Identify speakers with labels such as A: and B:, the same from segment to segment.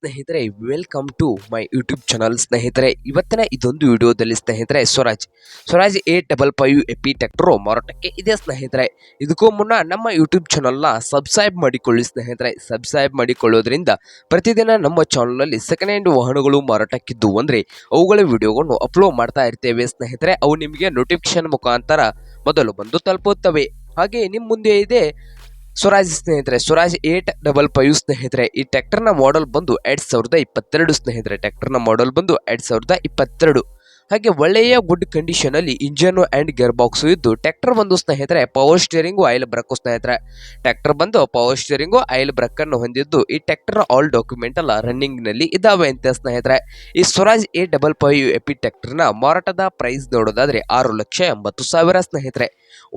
A: ಸ್ನೇಹಿತರೆ welcome to my YouTube channel ಸ್ನೇಹಿತರೆ. ಇವತ್ತಿನ ಇದೊಂದು ವಿಡಿಯೋದಲ್ಲಿ ಸ್ನೇಹಿತರೆ, Swaraj. Swaraj A double five tractor ಮಾರಾಟಕ್ಕೆ ಇದೆ ಸ್ನೇಹಿತರೆ. ಇದಕ್ಕೂ ಮುನ್ನ ನಮ್ಮ ಯೂಟ್ಯೂಬ್ ಚಾನಲ್ನ ಸಬ್ಸ್ಕ್ರೈಬ್ ಮಾಡಿಕೊಳ್ಳಿ ಸ್ನೇಹಿತರೆ. ಸಬ್ಸ್ಕ್ರೈಬ್ ಮಾಡಿಕೊಳ್ಳೋದ್ರಿಂದ ಪ್ರತಿದಿನ ನಮ್ಮ ಚಾನಲಲ್ಲಿ ಸೆಕೆಂಡ್ ಹ್ಯಾಂಡ್ ವಾಹನಗಳು ಮಾರಾಟಕ್ಕಿದ್ದು ಅಂದರೆ ಅವುಗಳ ವಿಡಿಯೋಗಳನ್ನು ಅಪ್ಲೋಡ್ ಮಾಡ್ತಾ ಇರ್ತೇವೆ ಸ್ನೇಹಿತರೆ. ಅವು ನಿಮಗೆ ನೋಟಿಫಿಕೇಶನ್ ಮುಖಾಂತರ ಮೊದಲು ಬಂದು ತಲುಪುತ್ತವೆ. ಹಾಗೆ ನಿಮ್ಮ ಮುಂದೆ ಇದೆ ಸ್ವರಾಜ್ ಸ್ನೇಹಿತರೆ, ಸ್ವರಾಜ್ ಏಟ್ ಡಬಲ್ ಫೈವ್ ಸ್ನೇಹಿತರೆ, ಈ ಟ್ಯಾಕ್ಟರ್ನ ಮಾಡೆಲ್ ಬಂದು ಎರಡು ಸಾವಿರದ ಇಪ್ಪತ್ತೆರಡು ಸ್ನೇಹಿತರೆ. ಟ್ರ್ಯಾಕ್ಟರ್ನ ಮಾಡೆಲ್ ಬಂದು ಎರಡ್ ಸಾವಿರದ ಇಪ್ಪತ್ತೆರಡು. ಹಾಗೆ ಒಳ್ಳೆಯ ಗುಡ್ ಕಂಡೀಷನ್ ಅಲ್ಲಿ ಇಂಜನ್ ಅಂಡ್ ಗೇರ್ ಬಾಕ್ಸ್ ಇದ್ದು ಟ್ರ್ಯಾಕ್ಟರ್ ಬಂದು ಸ್ನೇಹಿತರೆ ಪವರ್ ಸ್ಟೇರಿಂಗು ಆಯಿಲ್ ಬ್ರಕ್ ಸ್ನೇಹಿತರೆ. ಟ್ರ್ಯಾಕ್ಟರ್ ಬಂದು ಪವರ್ ಸ್ಟೇರಿಂಗು ಆಯಿಲ್ ಬ್ರಕ್ ಅನ್ನು ಹೊಂದಿದ್ದು ಈ ಟ್ರ್ಯಾಕ್ಟರ್ ಆಲ್ ಡಾಕ್ಯುಮೆಂಟ್ ಅಲ್ಲ ರನ್ನಿಂಗ್ನಲ್ಲಿ ಇದಾವೆ ಅಂತ ಸ್ನೇಹಿತರೆ. ಈ ಸ್ವರಾಜ್ ಎ ಡಬಲ್ ಫೈವ್ ಎಪಿ ಟ್ರ್ಯಾಕ್ಟರ್ನ ಮಾರಾಟದ ಪ್ರೈಸ್ ನೋಡೋದಾದ್ರೆ ಆರು ಲಕ್ಷ ಎಂಬತ್ತು ಸಾವಿರ ಸ್ನೇಹಿತರೆ.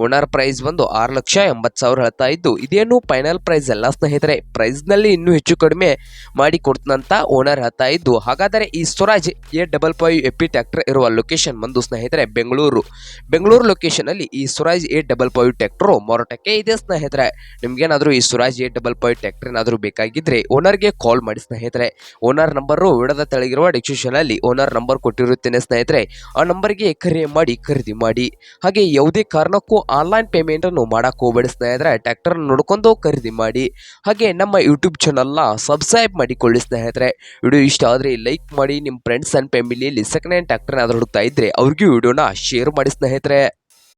A: ಓನರ್ ಪ್ರೈಸ್ ಬಂದು ಆರು ಲಕ್ಷ ಎಂಬತ್ತು ಸಾವಿರ ಹೇಳ್ತಾ ಇದ್ದು, ಇದೇನು ಫೈನಲ್ ಪ್ರೈಸ್ ಅಲ್ಲ ಸ್ನೇಹಿತರೆ. ಪ್ರೈಸ್ನಲ್ಲಿ ಇನ್ನೂ ಹೆಚ್ಚು ಕಡಿಮೆ ಮಾಡಿ ಕೊಡ್ತಂತ ಓನರ್ ಹೇಳ್ತಾ ಇದ್ದು, ಹಾಗಾದರೆ ಈ Swaraj A double five AP tractor ಇರುವ ಲೊಕೇಶನ್ ಬಂದು ಸ್ನೇಹಿತರೆ, ಬೆಂಗಳೂರು. ಬೆಂಗಳೂರು ಲೊಕೇಶನ್ ಅಲ್ಲಿ ಈ Swaraj eight double five tractor ಮಾರಾಟಕ್ಕೆ ಇದೆ ಸ್ನೇಹಿತರೆ. ನಿಮ್ಗೇನಾದರೂ ಈ ಸ್ವರಾಜ್ ಏಟ್ ಡಬಲ್ ಟ್ರ್ಯಾಕ್ಟರ್ ಏನಾದರೂ ಬೇಕಾಗಿದ್ರೆ ಓನರ್ಗೆ ಕಾಲ್ ಮಾಡಿ ಸ್ನೇಹಿತರೆ. ಓನರ್ ನಂಬರು ವಿಡದ ತೆಳಗಿರುವ ಡಿಸ್ಕ್ರಿಪ್ಷನ್ ಅಲ್ಲಿ ಓನರ್ ನಂಬರ್ ಕೊಟ್ಟಿರುತ್ತೇನೆ ಸ್ನೇಹಿತರೆ. ಆ ನಂಬರ್ಗೆ ಕರೆ ಮಾಡಿ ಖರೀದಿ ಮಾಡಿ. ಹಾಗೆ ಯಾವುದೇ ಕಾರಣಕ್ಕೂ ಆನ್ಲೈನ್ ಪೇಮೆಂಟ್ ಅನ್ನು ಮಾಡಕ್ಕೆ ಹೋಗಬೇಡಿ ಸ್ನೇಹಿತರೆ. ಟ್ರ್ಯಾಕ್ಟರ್ ನೋಡ್ಕೊಂಡು ಖರೀದಿ ಮಾಡಿ. ಹಾಗೆ ನಮ್ಮ ಯೂಟ್ಯೂಬ್ ಚಾನಲ್ನ ಸಬ್ಸ್ಕ್ರೈಬ್ ಮಾಡಿಕೊಳ್ಳಿ ಸ್ನೇಹಿತರೆ. ವಿಡಿಯೋ ಇಷ್ಟ ಆದರೆ ಲೈಕ್ ಮಾಡಿ. ನಿಮ್ಮ ಫ್ರೆಂಡ್ಸ್ ಆ್ಯಂಡ್ ಫ್ಯಾಮಿಲಿಯಲ್ಲಿ ಸೆಕೆಂಡ್ ಹ್ಯಾಂಡ್ ಟ್ರ್ಯಾಕ್ಟರ್ ಏನಾದರೂ ಹುಡುಕ್ತಾ ಇದ್ರೆ ಅವ್ರಿಗೂ ವಿಡಿಯೋನ ಶೇರ್ ಮಾಡಿ ಸ್ನೇಹಿತರೆ.